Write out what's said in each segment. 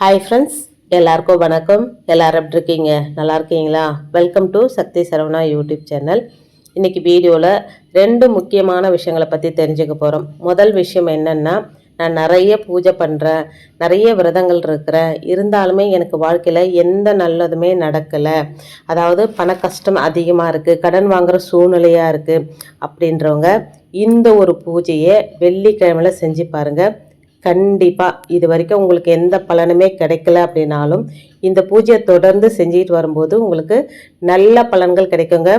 Hi friends எல்லாருக்கும் வணக்கம். எல்லாரும் எப்படி இருக்கீங்க? நல்லா இருக்கீங்களா? Welcome to Sakthi Saravana YouTube channel இன்றைக்கி வீடியோவில் ரெண்டு முக்கியமான விஷயங்களை பற்றி தெரிஞ்சுக்க போகிறோம் முதல் விஷயம் என்னென்னா நான் நிறைய பூஜை பண்ணுறேன் நிறைய விரதங்கள் இருக்கிறேன். இருந்தாலுமே எனக்கு வாழ்க்கையில் எந்த நல்லதுமே நடக்கலை. அதாவது பண கஷ்டம் அதிகமாக இருக்குது கடன் வாங்குகிற சூழ்நிலையாக இருக்குது அப்படின்றவங்க இந்த ஒரு பூஜையை வெள்ளிக்கிழமையில் செஞ்சு பாருங்கள் கண்டிப்பாக இது வரைக்கும் உங்களுக்கு எந்த பலனுமே கிடைக்கல அப்படின்னாலும் இந்த பூஜையை தொடர்ந்து செஞ்சுட்டு வரும்போது உங்களுக்கு நல்ல பலன்கள் கிடைக்குங்க.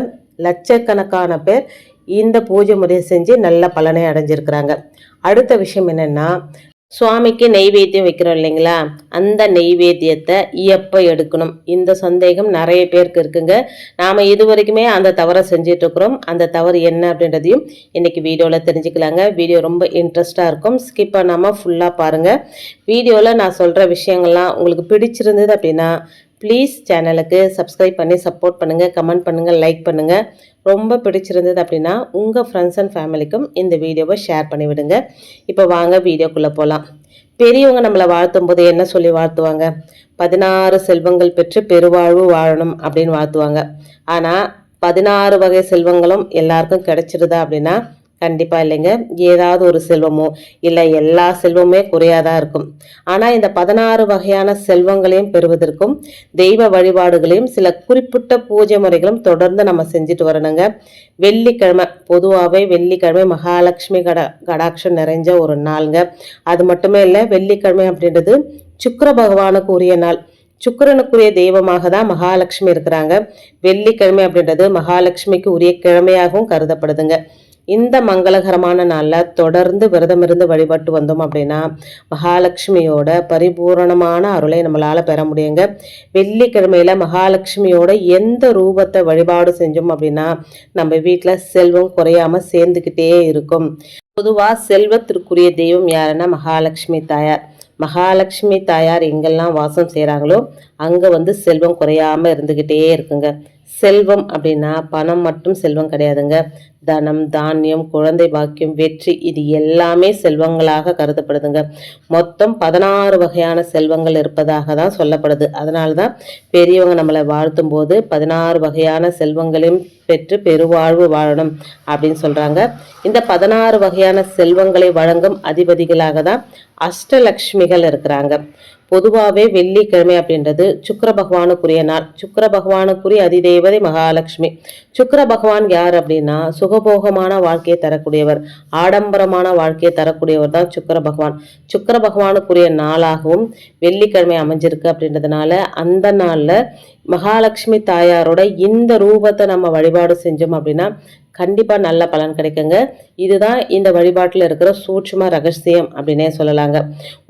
லட்சக்கணக்கான பேர் இந்த பூஜை முறையை செஞ்சு நல்ல பலனை அடைஞ்சிருக்கிறாங்க. அடுத்த விஷயம் என்னென்னா சுவாமிக்கு நெய்வேத்தியம் வைக்கிறோம் இல்லைங்களா? அந்த நெய்வேத்தியத்தை எப்போ எடுக்கணும். இந்த சந்தேகம் நிறைய பேருக்கு இருக்குங்க. நாம் இது வரைக்குமே அந்த தவறை செஞ்சிட்ருக்குறோம். அந்த தவறு என்ன அப்படின்றதையும் இன்றைக்கி வீடியோவில் தெரிஞ்சுக்கலாங்க. வீடியோ ரொம்ப இன்ட்ரெஸ்டாக இருக்கும். ஸ்கிப் பண்ணாமல் ஃபுல்லாக பாருங்கள் வீடியோவில் நான் சொல்கிற விஷயங்கள்லாம் உங்களுக்கு பிடிச்சிருந்தது அப்படின்னா ப்ளீஸ் சேனலுக்கு சப்ஸ்கிரைப் பண்ணி சப்போர்ட் பண்ணுங்கள் கமெண்ட் பண்ணுங்கள் லைக் பண்ணுங்கள் ரொம்ப பிடிச்சிருந்தது அப்படின்னா உங்கள் ஃப்ரெண்ட்ஸ் அண்ட் ஃபேமிலிக்கும் இந்த வீடியோவை ஷேர் பண்ணிவிடுங்க. இப்போ வாங்க வீடியோக்குள்ளே போகலாம் பெரியவங்க நம்மளை வாழ்த்தும் போது என்ன சொல்லி வாழ்த்துவாங்க? பதினாறு செல்வங்கள் பெற்று பெருவாழ்வு வாழணும் அப்படின்னு வாழ்த்துவாங்க. ஆனால் பதினாறு வகை செல்வங்களும் எல்லாருக்கும் கிடைச்சிருதா அப்படின்னா கண்டிப்பாக இல்லைங்க. ஏதாவது ஒரு செல்வமோ இல்லை எல்லா செல்வமே குறையாதான் இருக்கும். ஆனால் இந்த பதினாறு வகையான செல்வங்களையும் பெறுவதற்கும் தெய்வ வழிபாடுகளையும் சில குறிப்பிட்ட பூஜை முறைகளும் தொடர்ந்து நம்ம செஞ்சுட்டு வரணுங்க. வெள்ளிக்கிழமை பொதுவாகவே வெள்ளிக்கிழமை மகாலட்சுமி கட கடாட்சம் நிறைஞ்ச ஒரு நாளுங்க. அது மட்டுமே இல்லை வெள்ளிக்கிழமை அப்படின்றது சுக்கர பகவானுக்கு உரிய நாள். சுக்கரனுக்குரிய தெய்வமாக தான் மகாலட்சுமி இருக்கிறாங்க. வெள்ளிக்கிழமை அப்படின்றது மகாலட்சுமிக்கு உரிய கிழமையாகவும் கருதப்படுதுங்க. இந்த மங்களகரமான நாளில் தொடர்ந்து விரதம் இருந்து வழிபட்டு வந்தோம் அப்படின்னா மகாலட்சுமியோட பரிபூரணமான அருளை நம்மளால் பெற முடியுங்க. வெள்ளிக்கிழமையில மகாலட்சுமியோட எந்த ரூபத்தை வழிபாடு செஞ்சோம் அப்படின்னா நம்ம வீட்டில் செல்வம் குறையாம சேர்ந்துக்கிட்டே இருக்கும். பொதுவாக செல்வத்திற்குரிய தெய்வம் யாருன்னா மகாலட்சுமி தாயார். மகாலட்சுமி தாயார் எங்கெல்லாம் வாசம் செய்கிறாங்களோ அங்கே வந்து செல்வம் குறையாமல் இருந்துக்கிட்டே இருக்குங்க. செல்வம் அப்படின்னா பணம் மட்டும் செல்வம் கிடையாதுங்க. தனம் தானியம் குழந்தை பாக்கியம் வெற்றி இது எல்லாமே செல்வங்களாக கருதப்படுதுங்க. மொத்தம் பதினாறு வகையான செல்வங்கள் இருப்பதாக தான் சொல்லப்படுது. அதனால தான் பெரியவங்க நம்மளை வாழ்த்தும் போது பதினாறு வகையான செல்வங்களையும் பெற்று பெருவாழ்வு வாழணும் அப்படின்னு சொல்கிறாங்க இந்த பதினாறு வகையான செல்வங்களை வழங்கும் அதிபதிகளாக தான் அஷ்டலக்ஷ்மிகள் இருக்கிறாங்க. பொதுவாகவே வெள்ளிக்கிழமை அப்படின்றது சுக்கர பகவானுக்குரிய நாள். சுக்கர பகவானுக்குரிய அதிதேவதை மகாலட்சுமி. சுக்கர பகவான் யார் அப்படின்னா சுகபோகமான வாழ்க்கையை தரக்கூடியவர் ஆடம்பரமான வாழ்க்கையை தரக்கூடியவர் தான் சுக்கர பகவான். சுக்கர பகவானுக்குரிய நாளாகவும் வெள்ளிக்கிழமை அமைஞ்சிருக்கு அப்படின்றதுனால அந்த நாளில் மகாலட்சுமி தாயாரோட இந்த ரூபத்தை நம்ம வழிபாடு செஞ்சோம் அப்படின்னா கண்டிப்பாக நல்ல பலன் கிடைக்குங்க. இதுதான் இந்த வழிபாட்டில் இருக்கிற சூட்சும ரகசியம் அப்படின்னே சொல்லலாங்க.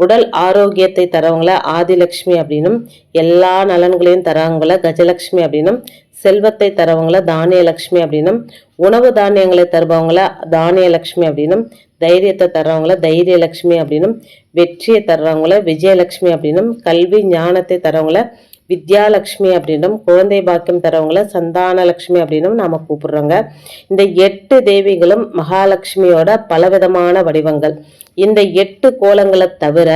உடல் ஆரோக்கியத்தை தரவங்கள ஆதிலக்ஷ்மி அப்படின்னும் எல்லா நலன்களையும் தரவங்கள கஜலக்ஷ்மி அப்படின்னும் செல்வத்தை தரவங்கள தானியலக்ஷ்மி அப்படின்னும் உணவு தானியங்களை தருபவங்கள தானியலக்ஷ்மி அப்படின்னும் தைரியத்தை தர்றவங்கள தைரியலக்ஷ்மி அப்படின்னும் வெற்றியை தர்றவங்கள விஜயலக்ஷ்மி அப்படின்னும் கல்வி ஞானத்தை தரவங்கள வித்யாலக்ஷ்மி அப்படின்னும் குழந்தை பாக்கியம் தரவங்கள சந்தானலக்ஷ்மி அப்படின்னும் நாம் கூப்பிடுறோங்க. இந்த எட்டு தேவிகளும் மகாலட்சுமியோட பலவிதமான வடிவங்கள். இந்த எட்டு கோலங்களை தவிர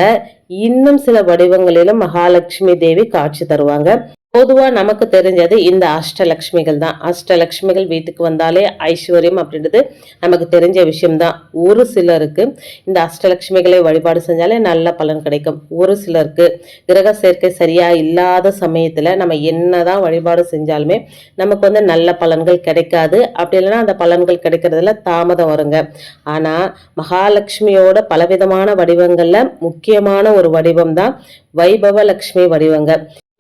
இன்னும் சில வடிவங்களிலும் மகாலட்சுமி தேவி காட்சி தருவாங்க. பொதுவாக நமக்கு தெரிஞ்சது இந்த அஷ்டலக்ஷ்மிகள் தான். அஷ்டலக்ஷ்மிகள் வீட்டுக்கு வந்தாலே ஐஸ்வர்யம் அப்படின்றது நமக்கு தெரிஞ்ச விஷயம்தான். ஒரு சிலருக்கு இந்த அஷ்டலக்ஷ்மிகளை வழிபாடு செஞ்சாலே நல்ல பலன் கிடைக்கும். ஒரு சிலருக்கு கிரக சேர்க்கை சரியாக இல்லாத சமயத்தில் நம்ம என்னதான் வழிபாடு செஞ்சாலுமே நமக்கு வந்து நல்ல பலன்கள் கிடைக்காது. அப்படி இல்லைன்னா அந்த பலன்கள் கிடைக்கிறதுல தாமதம் வருங்க. ஆனால் மகாலட்சுமியோட பலவிதமான வடிவங்களில் முக்கியமான ஒரு வடிவம் தான் வைபவ லக்ஷ்மி வடிவங்க.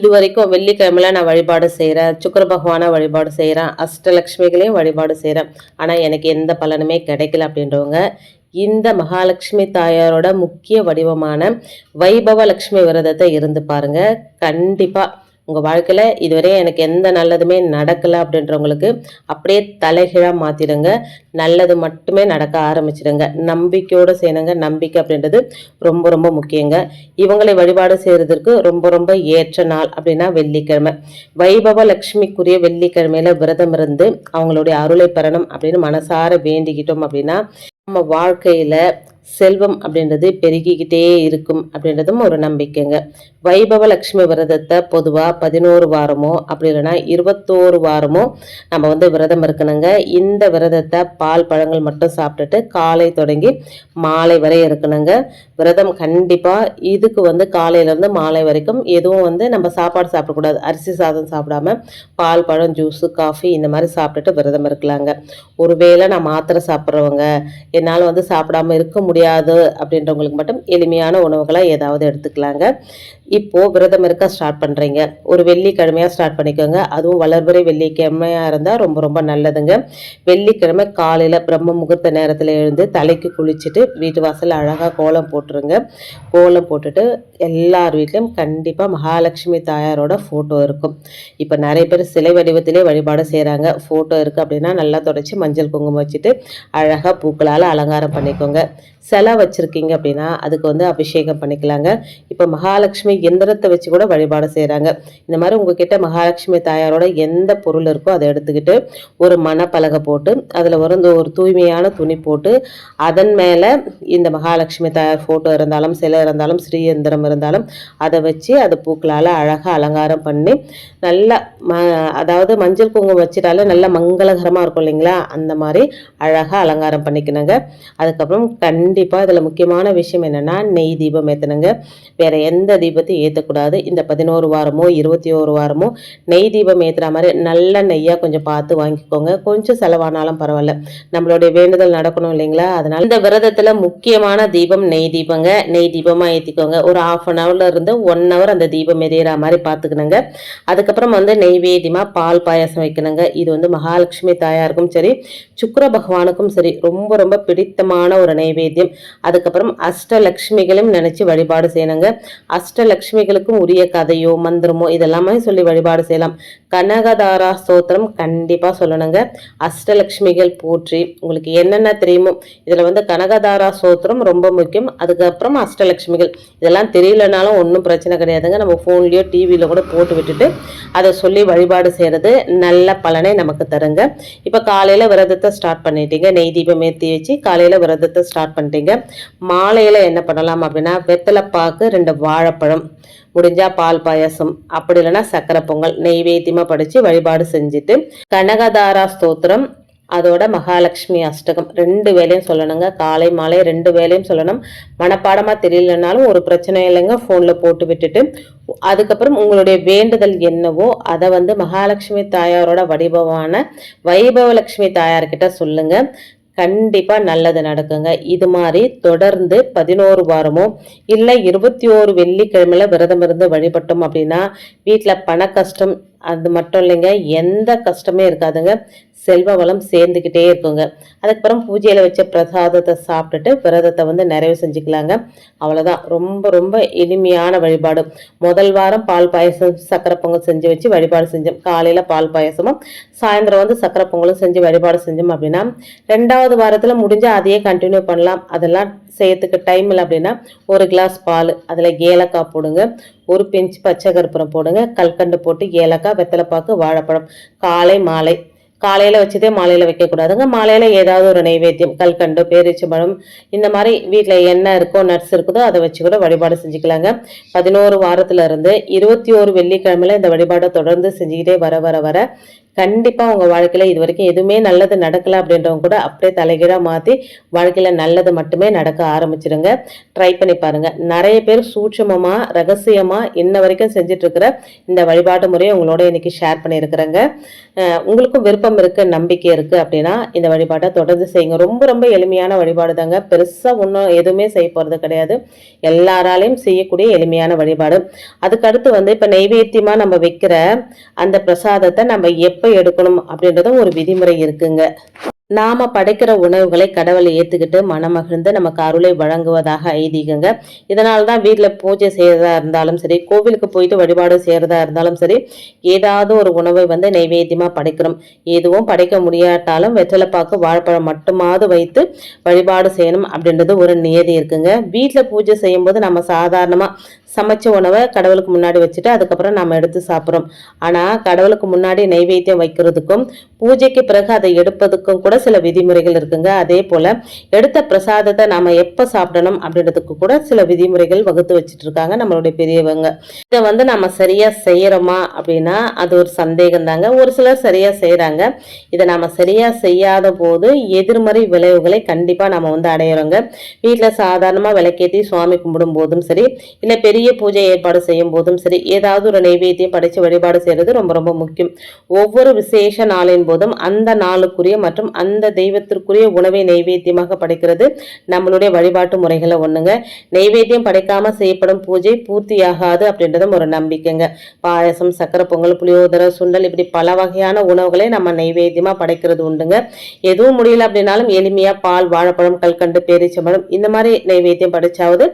இது வரைக்கும் வெள்ளிக்கிழமையில நான் வழிபாடு செய்கிறேன் சுக்கர பகவானை வழிபாடு செய்கிறேன் அஷ்டலக்ஷ்மிகளையும் வழிபாடு செய்கிறேன் ஆனால் எனக்கு எந்த பலனுமே கிடைக்கல அப்படின்றவங்க இந்த மகாலட்சுமி தாயாரோட முக்கிய வடிவமான வைபவ லக்ஷ்மி விரதத்தை இருந்து பாருங்க. கண்டிப்பாக உங்கள் வாழ்க்கையில் இதுவரை எனக்கு எந்த நல்லதுமே நடக்கலை அப்படின்றவங்களுக்கு அப்படியே தலைகீழாக மாற்றிடுங்க நல்லது மட்டுமே நடக்க ஆரம்பிச்சிடுங்க. நம்பிக்கையோடு செய்யணுங்க. நம்பிக்கை அப்படின்றது ரொம்ப ரொம்ப முக்கியங்க. இவங்களை வழிபாடு செய்கிறதுக்கு ரொம்ப ரொம்ப ஏற்ற நாள் அப்படின்னா வெள்ளிக்கிழமை. வைபவ லக்ஷ்மிக்குரிய வெள்ளிக்கிழமையில விரதம் இருந்து அவங்களுடைய அருளை பெறணும் அப்படின்னு மனசார வேண்டிக்கிட்டோம் அப்படின்னா நம்ம வாழ்க்கையில் செல்வம் அப்படின்றது பெருகிக்கிட்டே இருக்கும் அப்படின்றதும் ஒரு நம்பிக்கைங்க. வைபவ லக்ஷ்மி விரதத்தை பொதுவாக பதினோரு வாரமோ அப்படி இல்லைன்னா இருபத்தோரு வாரமோ நம்ம வந்து விரதம் இருக்கணுங்க. இந்த விரதத்தை பால் பழங்கள் மட்டும் சாப்பிட்டுட்டு காலை தொடங்கி மாலை வரை இருக்கணுங்க. விரதம் கண்டிப்பாக இதுக்கு வந்து காலையிலேருந்து மாலை வரைக்கும் எதுவும் வந்து நம்ம சாப்பாடு சாப்பிடக்கூடாது. அரிசி சாதம் சாப்பிடாம பால் பழம் ஜூஸு காஃபி இந்த மாதிரி சாப்பிட்டுட்டு விரதம் இருக்கலாங்க. ஒருவேளை நான் மாத்திரை சாப்பிட்றவங்க என்னால் வந்து சாப்பிடாம இருக்க முடியாது அப்படின்றவங்களுக்கு மட்டும் எளிமையான உணவுகளாக ஏதாவது எடுத்துக்கலாங்க. இப்போது விரதம் இருக்க ஸ்டார்ட் பண்ணுறீங்க ஒரு வெள்ளிக்கிழமையாக ஸ்டார்ட் பண்ணிக்கோங்க. அதுவும் வளர்புரை வெள்ளிக்கிழமையாக இருந்தால் ரொம்ப ரொம்ப நல்லதுங்க. வெள்ளிக்கிழமை காலையில் பிரம்ம முகூர்த்த நேரத்தில் எழுந்து தலைக்கு குளிச்சுட்டு வீட்டு வாசலில் அழகாக கோலம் போட்டுருங்க. கோலம் போட்டுட்டு எல்லார் வீட்லேயும் கண்டிப்பாக மகாலட்சுமி தாயாரோட ஃபோட்டோ இருக்கும். இப்போ நிறைய பேர் சிலை வடிவத்திலே வழிபாடு செய்கிறாங்க ஃபோட்டோ இருக்குது அப்படின்னா நல்லா தொடச்சி மஞ்சள் குங்குமம் வச்சுட்டு அழகாக பூக்களால் அலங்காரம் பண்ணிக்கோங்க. சிலை வச்சுருக்கீங்க அப்படின்னா அதுக்கு வந்து அபிஷேகம் பண்ணிக்கலாங்க. இப்போ மகாலட்சுமி எந்திரத்தை வச்சு கூட வழிபாடு செய்கிறாங்க இந்த மாதிரி உங்ககிட்ட மகாலட்சுமி தாயாரோட எந்த பொருள் இருக்கோ அதை எடுத்துக்கிட்டு ஒரு மணப்பலகை போட்டு அதில் ஒரு இந்த ஒரு தூய்மையான துணி போட்டு அதன் மேலே இந்த மகாலட்சுமி தாயார் ஃபோட்டோ இருந்தாலும் சிலை இருந்தாலும் ஸ்ரீ எந்திரம் இருந்தாலும் அதை வச்சு அது பூக்களால் அழகாக அலங்காரம் பண்ணி நல்லா ம அதாவது மஞ்சள் குங்குமம் வச்சுட்டாலே நல்லா மங்களகரமாக இருக்கும் இல்லைங்களா? அந்த மாதிரி அழகாக அலங்காரம் பண்ணிக்கணுங்க. அதுக்கப்புறம் கண் கண்டிப்பாக இதில் முக்கியமான விஷயம் என்னென்னா நெய் தீபம் ஏற்றணுங்க வேறு எந்த தீபத்தையும் ஏற்றக்கூடாது இந்த பதினோரு வாரமோ இருபத்தி ஒரு வாரமோ நெய் தீபம் ஏற்றுற மாதிரி நல்ல நெய்யாக கொஞ்சம் பார்த்து வாங்கிக்கோங்க. கொஞ்சம் செலவானாலும் பரவாயில்ல. நம்மளுடைய வேண்டுதல் நடக்கணும் இல்லைங்களா? அதனால் இந்த விரதத்தில் முக்கியமான தீபம் நெய் தீபங்க. நெய் தீபமாக ஏற்றிக்கோங்க ஒரு ஆஃப் அன் ஹவரில் இருந்து ஒன் ஹவர் அந்த தீபம் எரியற மாதிரி பார்த்துக்கணுங்க. அதுக்கப்புறம் வந்து நெய்வேதியமாக பால் பாயாசம் வைக்கணுங்க. இது வந்து மகாலட்சுமி தாயாருக்கும் சரி சுக்கர பகவானுக்கும் சரி ரொம்ப ரொம்ப பிடித்தமான ஒரு நைவேத்தியம் அதுக்கப்புறம் அஷ்டலக்ஷ்மிகளையும் நினச்சி வழிபாடு செய்யணுங்க. அஷ்டலக்ஷ்மிகளுக்கும் உரிய கதையோ மந்திரமோ இதெல்லாமே சொல்லி வழிபாடு செய்யலாம். கனகதாரா ஸ்தோத்திரம் கண்டிப்பாக சொல்லணுங்க. அஷ்டலக்ஷ்மிகள் போற்றி உங்களுக்கு என்னென்ன தெரியுமோ இதில் வந்து கனகதாரா ஸ்தோத்திரம் ரொம்ப முக்கியம். அதுக்கப்புறம் அஷ்டலக்ஷ்மிகள். இதெல்லாம் தெரியலனாலும் ஒன்றும் பிரச்சனை கிடையாதுங்க. நம்ம ஃபோன்லேயோ டிவியில் கூட போட்டு விட்டுட்டு அதை சொல்லி வழிபாடு செய்கிறது நல்ல பலனை நமக்கு தருங்க. இப்போ காலையில் விரதத்தை ஸ்டார்ட் பண்ணிட்டீங்க. நெய் தீபம் ஏற்றி வச்சு காலையில் விரதத்தை ஸ்டார்ட் பண்ணிட்டீங்க. மாலையில் என்ன பண்ணலாம் அப்படின்னா வெத்தலைப்பாக்கு ரெண்டு வாழைப்பழம் முடிஞ்சால் பால் பாயாசம் அப்படி இல்லைன்னா சக்கரை பொங்கல் நெய்வேத்தியமாக படித்து வழிபாடு செஞ்சுட்டு கனகதாரா ஸ்தோத்திரம் அதோட மகாலட்சுமி அஷ்டகம் ரெண்டு வேலையும் சொல்லணுங்க. காலை மாலை ரெண்டு வேலையும் சொல்லணும். மனப்பாடமாக தெரியலனாலும் ஒரு பிரச்சனை இல்லைங்க. ஃபோனில் போட்டு விட்டுட்டு அதுக்கப்புறம் உங்களுடைய வேண்டுதல் என்னவோ அதை வந்து மகாலட்சுமி தாயாரோட வடிவமான வைபவலட்சுமி தாயார்கிட்ட சொல்லுங்க. கண்டிப்பாக நல்லது நடக்குங்க. இது மாதிரி தொடர்ந்து பதினோரு வாரமும் இல்லை இருபத்தி ஓரு வெள்ளிக்கிழமையில் விரதம் இருந்து வழிபட்டோம் அப்படின்னா வீட்டில் பண கஷ்டம் அது மட்டும் இல்லைங்க எந்த கஷ்டமே இருக்காதுங்க. செல்வ வளம் சேர்ந்துக்கிட்டே இருக்குங்க. அதுக்கப்புறம் பூஜையில் வச்ச பிரசாதத்தை சாப்பிட்டுட்டு விரதத்தை வந்து நிறைவு செஞ்சுக்கலாங்க. அவ்வளோதான் ரொம்ப ரொம்ப எளிமையான வழிபாடு. முதல் வாரம் பால் பாயசம் சக்கரை பொங்கல் செஞ்சு வச்சு வழிபாடு செஞ்சோம். காலையில் பால் பாயசமும் சாயந்தரம் வந்து சக்கரை பொங்கலும் செஞ்சு வழிபாடு செஞ்சோம் அப்படின்னா ரெண்டாவது வாரத்தில் முடிஞ்சால் அதையே கண்டினியூ பண்ணலாம். அதெல்லாம் செய்யறதுக்கு டைம் இல்லை அப்படின்னா ஒரு கிளாஸ் பால் அதில் ஏலக்காய் போடுங்க. ஒரு பிஞ்சு பச்சை கற்பூரம் போடுங்க. கல்கண்டு போட்டு ஏலக்காய் வெத்தலைப்பாக்கு வாழைப்பழம் காலை மாலை. காலையில் வச்சதே மாலையில் வைக்கக்கூடாதுங்க. மாலையில் ஏதாவது ஒரு நைவேத்தியம் கல்கண்டு பேரிச்சம்பழம் இந்த மாதிரி வீட்டில் என்ன இருக்கோ நட்ஸ் இருக்குதோ அதை வச்சு கூட வழிபாடு செஞ்சுக்கலாங்க. பதினோரு வாரத்தில் இருந்து இருபத்தி ஓரு வெள்ளிக்கிழமையில் இந்த வழிபாடை தொடர்ந்து செஞ்சுக்கிட்டே வர வர வர கண்டிப்பாக உங்கள் வாழ்க்கையில் இது வரைக்கும் எதுவுமே நல்லது நடக்கலை அப்படின்றவங்க கூட அப்படியே தலைகீழாக மாற்றி வாழ்க்கையில் நல்லது மட்டுமே நடக்க ஆரம்பிச்சிடுங்க ட்ரை பண்ணி பாருங்கள் நிறைய பேர் சூட்சமமாக ரகசியமாக இன்ன வரைக்கும் செஞ்சிட்ருக்கிற இந்த வழிபாட்டு முறையை உங்களோட இன்றைக்கி ஷேர் பண்ணியிருக்கிறேங்க. உங்களுக்கும் விருப்பம் இருக்குது நம்பிக்கை இருக்குது அப்படின்னா இந்த வழிபாட்டை தொடர்ந்து செய்யுங்க. ரொம்ப ரொம்ப எளிமையான வழிபாடு தாங்க. பெருசாக ஒன்றும் எதுவுமே செய்ய போகிறது கிடையாது. எல்லாராலையும் செய்யக்கூடிய எளிமையான வழிபாடு. அதுக்கடுத்து வந்து இப்போ நெய்வேத்தியமாக நம்ம வைக்கிற அந்த பிரசாதத்தை நம்ம எப்போ எடுக்கணும் அப்படின்றதும் ஒரு விதிமுறை இருக்குங்க. நாம படைக்கிற உணவுகளை கடவுளை ஏத்துக்கிட்டு மனமகிழ்ந்து நமக்கு அருளை வழங்குவதாக ஐதீகங்க. இதனால தான் வீட்டில் பூஜை செய்யறதா இருந்தாலும் சரி கோவிலுக்கு போயிட்டு வழிபாடு செய்யறதா இருந்தாலும் சரி ஏதாவது ஒரு உணவை வந்து நைவேத்தியமா படைக்கிறோம். எதுவும் படைக்க முடியாட்டாலும் வெற்றிலைப்பாக்கு வாழைப்பழம் மட்டுமாவது வைத்து வழிபாடு செய்யணும் அப்படின்றது ஒரு நியதி இருக்குங்க. வீட்டில் பூஜை செய்யும்போது நம்ம சாதாரணமாக சமைச்ச உணவை கடவுளுக்கு முன்னாடி வச்சுட்டு அதுக்கப்புறம் நம்ம எடுத்து சாப்பிட்றோம். ஆனால் கடவுளுக்கு முன்னாடி நைவேத்தியம் வைக்கிறதுக்கும் பூஜைக்கு பிறகு அதை எடுப்பதுக்கும் கூட சில விதிமுறைகள் இருக்குங்க. அதே போல் எடுத்த பிரசாதத்தை நாம் எப்போ சாப்பிடணும் அப்படின்றதுக்கு கூட சில விதிமுறைகள் வகுத்து வச்சுட்டு இருக்காங்க நம்மளுடைய பெரியவங்க. இதை வந்து நம்ம சரியாக செய்கிறோமா அப்படின்னா அது ஒரு சந்தேகம் தாங்க ஒரு சிலர் சரியாக செய்கிறாங்க இதை நம்ம சரியாக செய்யாத போது எதிர்மறை விளைவுகளை கண்டிப்பாக நம்ம வந்து அடையிறோங்க. வீட்டில் சாதாரணமாக விளக்கேற்றி சுவாமி கும்பிடும் போதும் சரி இல்லை பெரிய பூஜை ஏற்பாடு செய்யும் போதும் சரி ஏதாவது ஒரு நைவேத்தியம் படைத்து வழிபாடு செய்கிறது ரொம்ப ரொம்ப முக்கியம். ஒவ்வொரு விசேஷ நாளின் போதும் அந்த நாளுக்குரிய மற்றும் அந்த தெய்வத்திற்குரிய உணவை நைவேத்தியமாக படைக்கிறது நம்மளுடைய வழிபாட்டு முறைகளை ஒன்றுங்க நைவேத்தியம் படைக்காமல் செய்யப்படும் பூஜை பூர்த்தியாகாது அப்படின்றதும் ஒரு நம்பிக்கைங்க. பாயசம் சக்கரை பொங்கல் புளியோதரை சுண்டல் இப்படி பல வகையான உணவுகளை நம்ம நைவேத்தியமாக படைக்கிறது உண்டுங்க. எதுவும் முடியல அப்படின்னாலும் எளிமையாக பால் வாழைப்பழம் கல்கண்டு பேரிச்சம்பழம் இந்த மாதிரி நைவேத்தியம் படைச்சாவது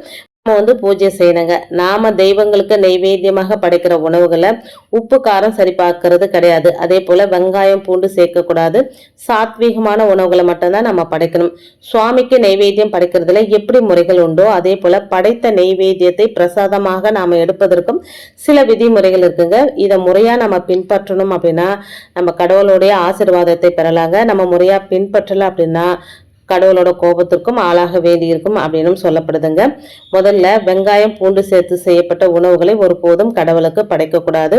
நம்ம வந்து பூஜை செய்யணுங்க. நாம தெய்வங்களுக்கு நைவேத்தியமாக படைக்கிற உணவுகளை உப்பு காரம் சரி பார்க்கறது கிடையாது. அதே போல வெங்காயம் பூண்டு சேர்க்கக்கூடாது சாத்வீகமான உணவுகளை மட்டும்தான் நம்ம படைக்கணும். சுவாமிக்கு நைவேத்தியம் படைக்கிறதுல எப்படி முறைகள் உண்டோ அதே போல படைத்த நைவேத்தியத்தை பிரசாதமாக நாம எடுப்பதற்கும் சில விதிமுறைகள் இருக்குங்க. இதை முறையா நம்ம பின்பற்றணும் அப்படின்னா நம்ம கடவுளுடைய ஆசிர்வாதத்தை பெறலாங்க. நம்ம முறையா பின்பற்றல அப்படின்னா கடவுளோட கோபத்திற்கும் ஆளாக வேண்டியிருக்கும் அப்படின்னு சொல்லப்படுதுங்க. முதல்ல வெங்காயம் பூண்டு சேர்த்து செய்யப்பட்ட உணவுகளை ஒருபோதும் கடவுளுக்கு படைக்கக்கூடாது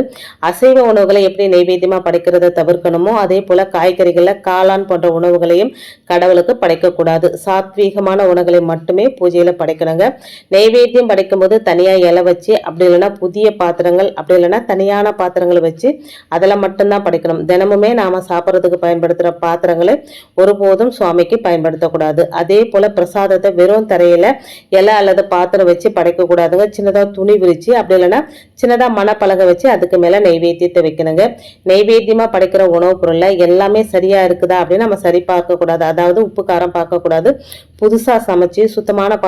அசைவ உணவுகளை எப்படி நைவேத்தியமாக படைக்கிறத தவிர்க்கணுமோ அதே போல் காய்கறிகளில் காளான் போன்ற உணவுகளையும் கடவுளுக்கு படைக்கக்கூடாது சாத்வீகமான உணவுகளை மட்டுமே பூஜையில் படைக்கணுங்க. நைவேத்தியம் படைக்கும்போது தனியாக இலை வச்சு அப்படி இல்லைன்னா புதிய பாத்திரங்கள் அப்படி இல்லைன்னா தனியான பாத்திரங்களை வச்சு அதில் மட்டும்தான் படைக்கணும். தினமுமே நாம் சாப்பிட்றதுக்கு பயன்படுத்துகிற பாத்திரங்களை ஒருபோதும் சுவாமிக்கு பயன்படுத்த பயன்படுத்தக்கூடாது. அதே போல பிரசாதத்தை வெறும் தரையில இலை அல்லது பாத்திரம் வச்சு படைக்க கூடாதுங்க. துணி விரிச்சு அப்படி இல்லைன்னா சின்னதாக மணப்பலகை வச்சு அதுக்கு மேலே நெய்வேத்தியத்தை வைக்கணுங்க. நெய்வேத்தியமாக படைக்கிற உணவுப் பொருளில் எல்லாமே சரியா இருக்குதா அப்படின்னு நம்ம சரி பார்க்கக்கூடாது. அதாவது உப்பு காரம் பார்க்கக்கூடாது. புதுசாக சமைச்சு சுத்தமான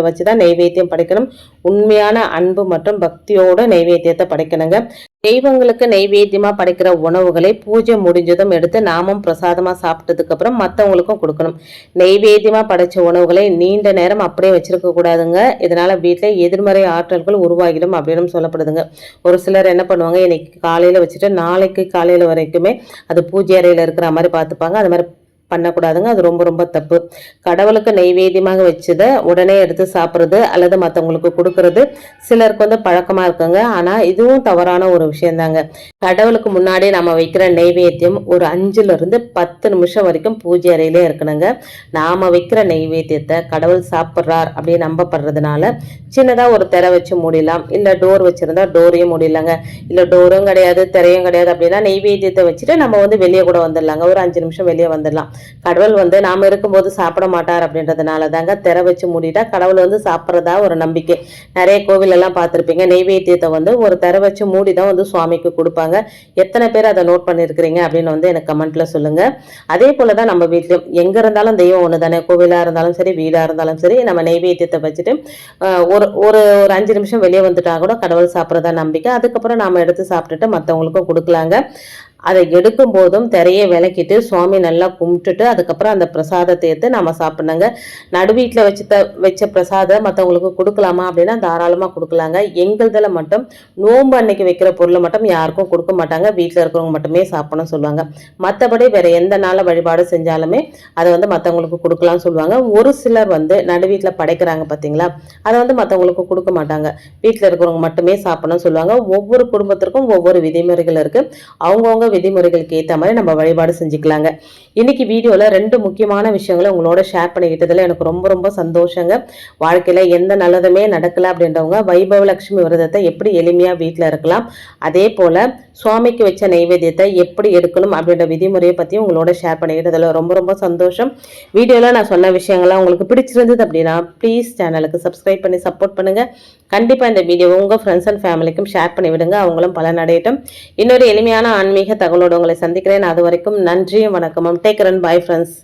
வச்சு தான் நெய்வேத்தியம் படைக்கணும். உண்மையான அன்பு மற்றும் பக்தியோட நெய்வேத்தியத்தை படைக்கணுங்க. தெய்வங்களுக்கு நெய்வேத்தியமாக படைக்கிற உணவுகளை பூஜை முடிஞ்சதும் எடுத்து நாமும் பிரசாதமாக சாப்பிட்டதுக்கு அப்புறம் மற்றவங்களுக்கும் கொடுக்கணும். நெய்வேத்தியமாக படைச்ச உணவுகளை நீண்ட நேரம் அப்படியே வச்சிருக்க கூடாதுங்க. இதனால வீட்டில் எதிர்மறை ஆற்றல்கள் உருவாகிடும் அப்படின்னு சொல்லப்படுதுங்க. ஒரு சிலர் என்ன பண்ணுவாங்க இன்னைக்கு காலையில் வச்சுட்டு நாளைக்கு காலையில் வரைக்குமே அது பூஜை அறையில் இருக்கிற மாதிரி பார்த்துப்பாங்க. அது மாதிரி பண்ணக்கூடாதுங்க. அது ரொம்ப ரொம்ப தப்பு. கடவுளுக்கு நெய்வேத்தியமாக வச்சதை உடனே எடுத்து சாப்பிட்றது அல்லது மற்றவங்களுக்கு கொடுக்கறது சிலருக்கு வந்து பழக்கமாக இருக்குங்க. ஆனால் இதுவும் தவறான ஒரு விஷயந்தாங்க. கடவுளுக்கு முன்னாடி நம்ம வைக்கிற நெய்வேத்தியம் ஒரு அஞ்சுலேருந்து பத்து நிமிஷம் வரைக்கும் பூஜை அறையிலே இருக்கணுங்க. நாம் வைக்கிற நெய்வேத்தியத்தை கடவுள் சாப்பிட்றார் அப்படின்னு நம்பப்படுறதுனால சின்னதாக ஒரு திரை வச்சு மூடிடலாம். இல்லை டோர் வச்சுருந்தா டோரையும் மூடிடலாங்க. இல்லை டோரும் கிடையாது திரையும் கிடையாது அப்படின்னா நெய்வேத்தியத்தை வச்சுட்டு நம்ம வந்து வெளியே கூட வந்துடலாங்க. ஒரு அஞ்சு நிமிஷம் வெளியே வந்துடலாம். கடவுள் வந்து நாம் இருக்கும்போது சாப்பிட மாட்டார் அப்படின்றதுனால தாங்க திரை வச்சு மூடிட்டா கடவுள் வந்து சாப்பிட்றதா ஒரு நம்பிக்கை. நிறைய கோவிலெல்லாம் பார்த்துருப்பீங்க. நெய்வேத்தியத்தை வந்து ஒரு திரை வச்சு மூடி தான் வந்து சுவாமிக்கு கொடுப்பாங்க. எத்தனை பேர் அதை நோட் பண்ணியிருக்கிறீங்க அப்படின்னு வந்து எனக்கு கமெண்ட்டில் சொல்லுங்கள் அதே போல தான் நம்ம வீட்லையும் எங்கே இருந்தாலும் தெய்வம் ஒன்று தானே. கோவிலாக இருந்தாலும் சரி வீடாக இருந்தாலும் சரி நம்ம நெய்வேத்தியத்தை வச்சுட்டு ஒரு ஒரு ஒரு அஞ்சு நிமிஷம் வெளியே வந்துட்டா கூட கடவுள் சாப்பிட்றதா நம்பிக்கை. அதுக்கப்புறம் நாம் எடுத்து சாப்பிட்டுட்டு மற்றவங்களுக்கும் கொடுக்கலாங்க. அதை எடுக்கும் போதும் திரையை விளக்கிட்டு சுவாமி நல்லா கும்பிட்டுட்டு அதுக்கப்புறம் அந்த பிரசாதத்தை எடுத்து நம்ம சாப்பிட்ணுங்க. நடு வீட்டில் வச்சு த வச்ச பிரசாதம் மற்றவங்களுக்கு கொடுக்கலாமா அப்படின்னா தாராளமாக கொடுக்கலாங்க. எங்களுதில் மட்டும் நோன்பு அன்னைக்கு வைக்கிற பொருளை மட்டும் யாருக்கும் கொடுக்க மாட்டாங்க. வீட்டில் இருக்கிறவங்க மட்டுமே சாப்பிடணும் சொல்லுவாங்க. மற்றபடி வேறு எந்த நாளில் வழிபாடு செஞ்சாலுமே அதை வந்து மற்றவங்களுக்கு கொடுக்கலாம்னு சொல்லுவாங்க. ஒரு சிலர் வந்து நடு வீட்டில் படைக்கிறாங்க பார்த்தீங்களா அதை வந்து மற்றவங்களுக்கு கொடுக்க மாட்டாங்க. வீட்டில் இருக்கிறவங்க மட்டுமே சாப்பிடணும்னு சொல்லுவாங்க. ஒவ்வொரு குடும்பத்திற்கும் ஒவ்வொரு விதிமுறைகள் இருக்குது அவங்கவுங்க விதிமுறைகளுக்கு ஏற்ற மாதிரி நம்ம வழிபாடு செஞ்சுக்கலாங்க. இன்னைக்கு வீடியோவில் ரெண்டு முக்கியமான விஷயங்களை உங்களோட ஷேர் பண்ணிக்கிட்டதில் எனக்கு ரொம்ப ரொம்ப சந்தோஷங்க. வாழ்க்கையில் எந்த நல்லதுமே நடக்கல அப்படின்றவங்க வைபவ லட்சுமி விரதத்தை எப்படி எளிமையாக வீட்டில் இருக்கலாம். அதே போல் சுவாமிக்கு வச்ச நைவேத்தியத்தை எப்படி எடுக்கணும் அப்படின்ற விதிமுறையை பற்றி உங்களோட ஷேர் பண்ணிக்கிட்டதில் ரொம்ப ரொம்ப சந்தோஷம். வீடியோவில் நான் சொன்ன விஷயங்கள்லாம் உங்களுக்கு பிடிச்சிருந்தது அப்படின்னா ப்ளீஸ் சேனலுக்கு சப்ஸ்கிரைப் பண்ணி சப்போர்ட் பண்ணுங்கள் கண்டிப்பாக இந்த வீடியோ உங்கள் ஃப்ரெண்ட்ஸ் அண்ட் ஃபேமிலிக்கும் ஷேர் பண்ணி விடுங்க. அவங்களும் பலன் அடையட்டும் இன்னொரு எளிமையான ஆன்மீக தகவலோடு உங்களை சந்திக்கிறேன். அது வரைக்கும் நன்றியும் வணக்கமும். Take run bye friends